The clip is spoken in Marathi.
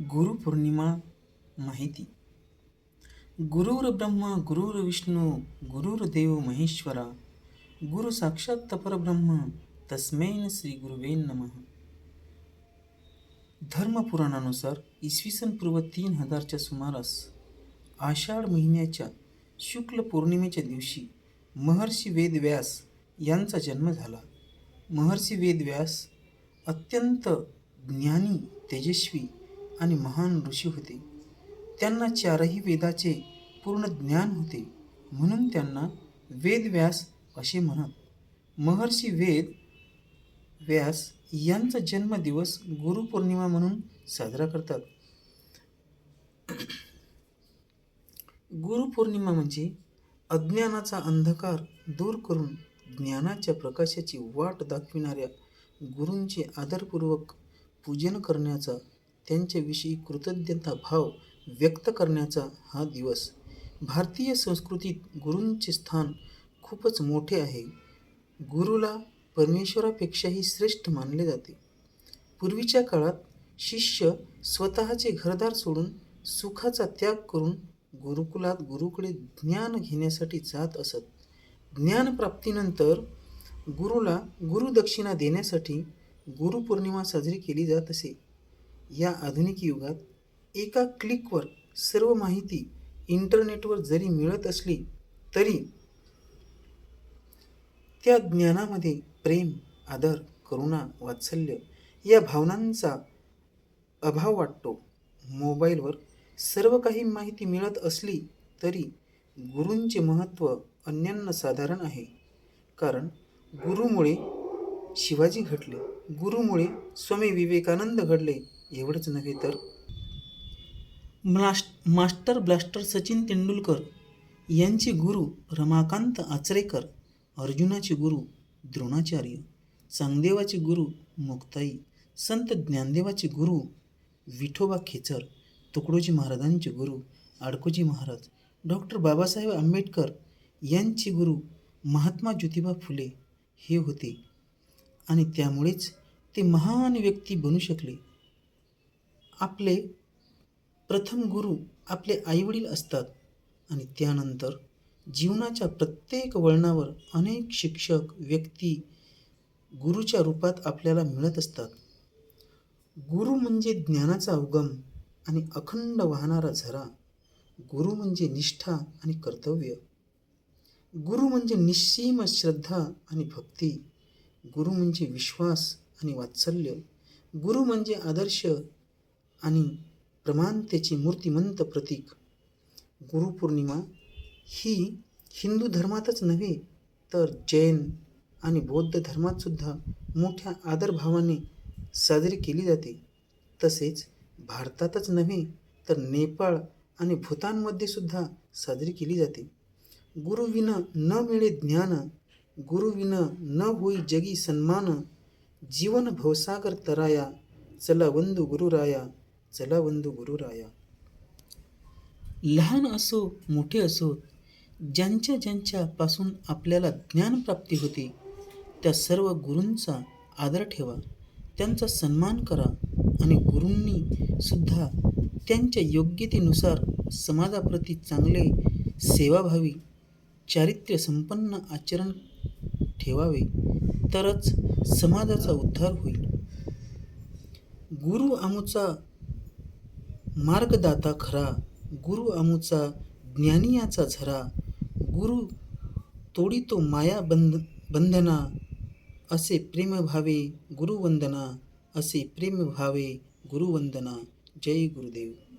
गुरुपौर्णिमा माहिती. गुरुर ब्रह्मा गुरुर विष्णू गुरुर्देव महेश्वरा गुरु साक्षात परब्रह्म तस्मैन श्री गुरुवे नमः. धर्मपुराणानुसार इसवी सन पूर्व तीन हजारच्या सुमारास आषाढ महिन्याच्या शुक्ल पौर्णिमेच्या दिवशी महर्षी वेदव्यास यांचा जन्म झाला. महर्षी वेदव्यास अत्यंत ज्ञानी तेजस्वी आणि महान ऋषी होते. त्यांना चारही वेदाचे पूर्ण ज्ञान होते. म्हणून त्यांना वेदव्यास असे म्हणत. महर्षी वेद व्यास यांचा जन्मदिवस गुरुपौर्णिमा म्हणून साजरा करतात. गुरुपौर्णिमा म्हणजे अज्ञानाचा अंधकार दूर करून ज्ञानाच्या प्रकाशाची वाट दाखविणाऱ्या गुरूंचे आदरपूर्वक पूजन करण्याचा त्यांच्याविषयी कृतज्ञता भाव व्यक्त करण्याचा हा दिवस. भारतीय संस्कृतीत गुरूंचे स्थान खूपच मोठे आहे. गुरुला परमेश्वरापेक्षाही श्रेष्ठ मानले जाते. पूर्वीच्या काळात शिष्य स्वतःचे घरदार सोडून सुखाचा त्याग करून गुरुकुलात गुरुकडे ज्ञान घेण्यासाठी जात असत. ज्ञानप्राप्तीनंतर गुरुला गुरुदक्षिणा देण्यासाठी गुरुपौर्णिमा साजरी केली जात असे. या आधुनिक युगात एका क्लिकवर सर्व माहिती इंटरनेटवर जरी मिळत असली तरी त्या ज्ञानामध्ये प्रेम आदर करुणा वात्सल्य या भावनांचा अभाव वाटतो. मोबाईलवर सर्व काही माहिती मिळत असली तरी गुरूंचे महत्त्व अनन्यसाधारण आहे. कारण गुरुमुळे शिवाजी घडले गुरुमुळे स्वामी विवेकानंद घडले एवढंच नव्हे तर blast master blaster Sachin Tendulkar यांचे गुरु रमाकांत आचरेकर अर्जुनाचे गुरु द्रोणाचार्य चांगदेवाचे गुरु मुक्ताई संत ज्ञानदेवाचे गुरु विठोबा खेचर तुकडोजी महाराजांचे गुरु आडकोजी महाराज डॉक्टर बाबासाहेब आंबेडकर यांचे गुरु महात्मा ज्योतिबा फुले हे होते. आणि त्यामुळेच ते महान व्यक्ती बनू शकले. आपले प्रथम गुरु आपले आईवडील असतात आणि त्यानंतर जीवनाच्या प्रत्येक वळणावर अनेक शिक्षक व्यक्ती गुरुच्या रूपात आपल्याला मिळत असतात. गुरु म्हणजे ज्ञानाचा उगम आणि अखंड वाहणारा झरा. गुरु म्हणजे निष्ठा आणि कर्तव्य. गुरु म्हणजे निस्सीम श्रद्धा आणि भक्ती. गुरु म्हणजे विश्वास आणि वात्सल्य. गुरु म्हणजे आदर्श आणि प्रमाणतेचे मूर्तिमंत प्रतीक. गुरुपौर्णिमा ही हिंदू धर्मातच नव्हे तर जैन आणि बौद्ध धर्मातसुद्धा मोठ्या आदरभावाने साजरी केली जाते. तसेच भारतातच नव्हे तर नेपाळ आणि भूतानमध्ये सुद्धा साजरी केली जाते. गुरुविन न मिळे ज्ञान गुरुविन न होई जगी सन्मान जीवन भवसागर तराया चला बंधू गुरुराया चला वंदू गुरुराया. लहान असो मोठे असो ज्यांच्या ज्यांच्यापासून आपल्याला ज्ञानप्राप्ती होते त्या सर्व गुरूंचा आदर ठेवा त्यांचा सन्मान करा आणि गुरूंनी सुद्धा त्यांच्या योग्यतेनुसार समाजाप्रती चांगले सेवाभावी चारित्र्य संपन्न आचरण ठेवावे तरच समाजाचा उद्धार होईल. गुरु आमूचा मार्गदाता खरा गुरु अमुचा ज्ञानियाचा झरा. गुरु तोडितो माया बंध बंधना असे प्रेम भावे गुरुवंदना असे प्रेम भावे गुरुवंदना जय गुरुदेव.